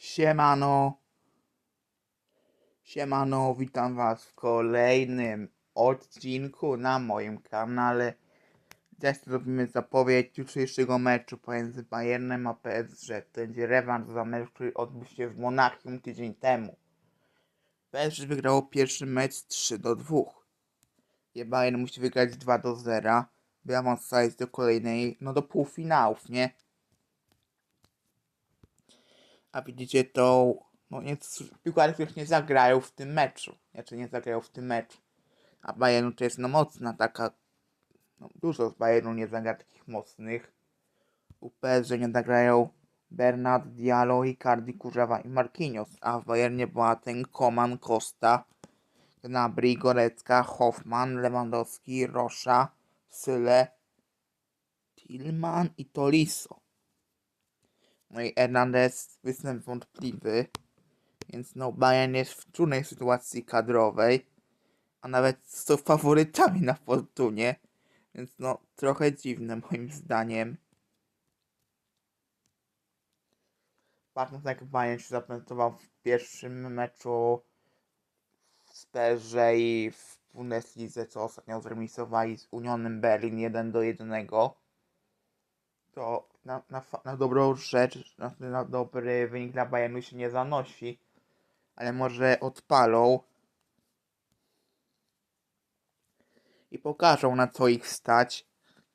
Siemano. Siemano, witam was w kolejnym odcinku na moim kanale. Dziś zrobimy zapowiedź jutrzejszego meczu pomiędzy Bayernem a PSG. To będzie rewanż za mecz, który odbył się w Monachium tydzień temu. PSG wygrało pierwszy mecz 3 do 2. Gdzie Bayern musi wygrać 2 do 0, by awansować do kolejnej, no do półfinałów, nie? A widzicie to, no nic, piłkarze już nie zagrają w tym meczu. Znaczy nie zagrają w tym meczu. A Bayernu to jest no mocna taka, no dużo z Bayernu nie zagra takich mocnych. U PSG nie zagrają Bernard, Diallo, Icardi, Kurzawa i Marquinhos. A w Bayernie była ten Koman, Costa, Gnabry, Gorecka, Hoffman, Lewandowski, Rosza, Syle, Tillman i Tolisso. No i Hernandez występ wątpliwy, więc no Bayern jest w trudnej sytuacji kadrowej, a nawet są faworytami na fortunie, więc no trochę dziwne moim zdaniem. Patrząc jak Bayern się zaprezentował w pierwszym meczu z PSG i w Bundeslidze, co ostatnio zremisowali z Unionem Berlin 1 do 1, to na, na, na dobrą rzecz, na, na dobry wynik dla Bayernu się nie zanosi, ale może odpalą i pokażą na co ich stać.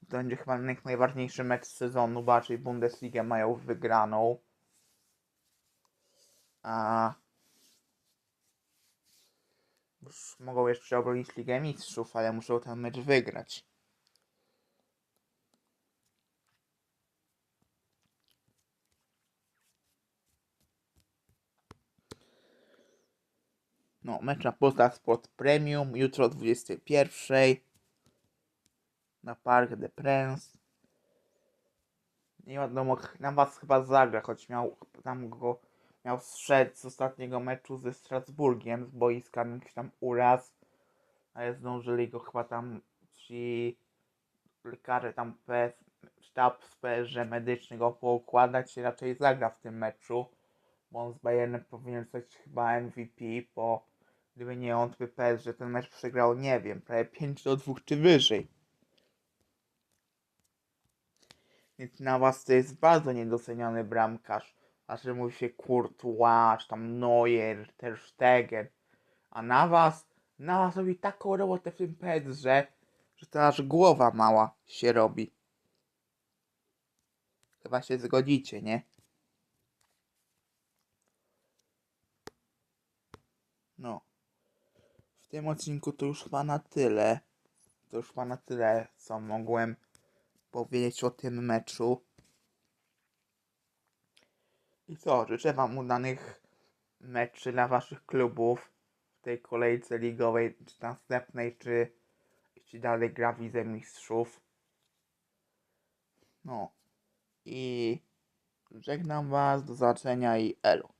To będzie chyba najważniejszy mecz sezonu, bo raczej Bundesligę mają wygraną. A mogą jeszcze obronić Ligę Mistrzów, ale muszą ten mecz wygrać. No, mecz na Polsat Sport Premium, jutro o 21 na Parc de Princes. Nie wiadomo, na was chyba zagra, choć miał tam go, miał strzec z ostatniego meczu ze Strasburgiem, z boiska jakiś tam uraz, ale zdążyli go chyba tam ci lekarze tam PS, sztab z PSG medyczny go poukładać i raczej zagra w tym meczu, bo on z Bayernem powinien zostać chyba MVP, bo gdyby nie on, to by PSG ten mecz przegrał, nie wiem, prawie 5 do 2 czy wyżej. Więc na was to jest bardzo niedoceniony bramkarz. Znaczy mówi się Courtois, tam Neuer, Ter Stegen. A na was, na was robi taką robotę w tym PSG, że to aż głowa mała się robi. Chyba się zgodzicie, nie? No. Tym odcinku to już chyba na tyle. To już chyba na tyle, co mogłem powiedzieć o tym meczu. I co, życzę Wam udanych meczy dla Waszych klubów w tej kolejce ligowej, czy następnej, czy jeśli dalej gra w Mistrzów. No. I żegnam Was, do zobaczenia i elo.